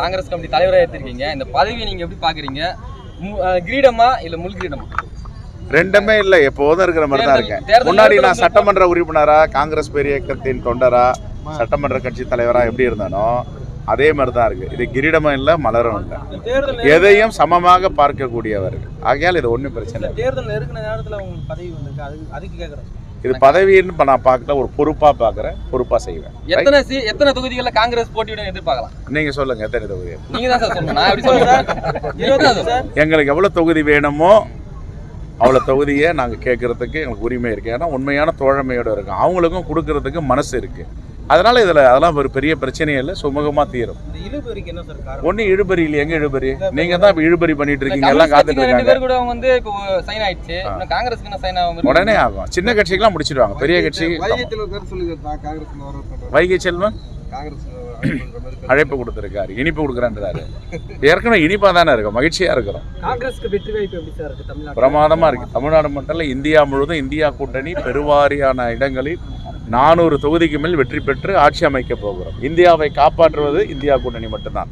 Congress committee தலைவராக எடுத்திருக்கீங்க. இந்த பதவியை நீங்க எப்படி பாக்குறீங்க கிரீடமா இல்ல முள் கிரீடமா? ரெண்டுமே இல்லை எப்போதும் இருக்கிற மாதிரி தான் இருக்கேன். முன்னாடி நான் சட்டமன்ற உறுப்பினரா காங்கிரஸ் பெரிய இயக்கத்தின் தொண்டரா சட்டமன்ற கட்சி தலைவரா எப்படி இருந்தானோ அதே மாதிரி தான் இருக்கு. இது கிரீடமும் இல்லை மலரும் இல்லை. எதையும் சமமாக பார்க்கக்கூடியவர் ஆகையால் இது ஒன்றும் பிரச்சனை. தேர்தல் நெருங்கின நேரத்துல உங்களுக்கு பதவி வந்திருக்கு? அது அதுக்கு கேக்குறேன். இது பதவின்னு நான் பார்க்கல ஒரு பொறுப்பா பார்க்குறேன் பொறுப்பா செய்வேன். எத்தனை சி எத்தனை தொகுதிகளில் காங்கிரஸ் போட்டியிடும் எதிர்பார்க்கலாம்? நீங்க சொல்லுங்க எத்தனை தொகுதி? நீங்க தான் சார் சொல்லணும் நான் எப்படி சொல்றேன் இருபத்தஞ்சு சார். எங்களுக்கு எவ்வளோ தொகுதி வேணுமோ அவ்வளோ தொகுதியை நாங்கள் கேட்கறதுக்கு எங்களுக்கு உரிமை இருக்குது ஏன்னா உண்மையான தோழமையோடு இருக்கும். அவங்களுக்கும் கொடுக்கறதுக்கு மனசு இருக்குது அதனால் இதில் அதெல்லாம் ஒரு பெரிய பிரச்சனையே இல்லை சுமூகமாக தீரும். ஒன்றும் இழுபறி இல்லை எங்கே இழுபறி? நீங்கள் தான் இப்போ இழுபறி பண்ணிட்டு இருக்கீங்க எல்லாம் காத்துட்டு இருக்காங்க. உடனே ஆகும். சின்ன கட்சிக்கெல்லாம் முடிச்சிடுவாங்க பெரிய கட்சி. வைகை செல்வன் அழைப்பு கொடுத்துருக்காரு இனிப்பு கொடுக்குறேன்றாரு. ஏற்கனவே இனிப்பாக தானே இருக்கும் மகிழ்ச்சியாக இருக்கிறோம் சார் இருக்கு தமிழ்நாடு பிரமாதமாக இருக்குது தமிழ்நாடு மட்டும் இல்லை இந்தியா முழுவதும் இந்தியா கூட்டணி பெருவாரியான இடங்களில் நானூறு தொகுதிக்கு மேல் வெற்றி பெற்று ஆட்சி அமைக்கப் போகிறோம். இந்தியாவை காப்பாற்றுவது இந்தியா கூட்டணி மட்டும்தான்.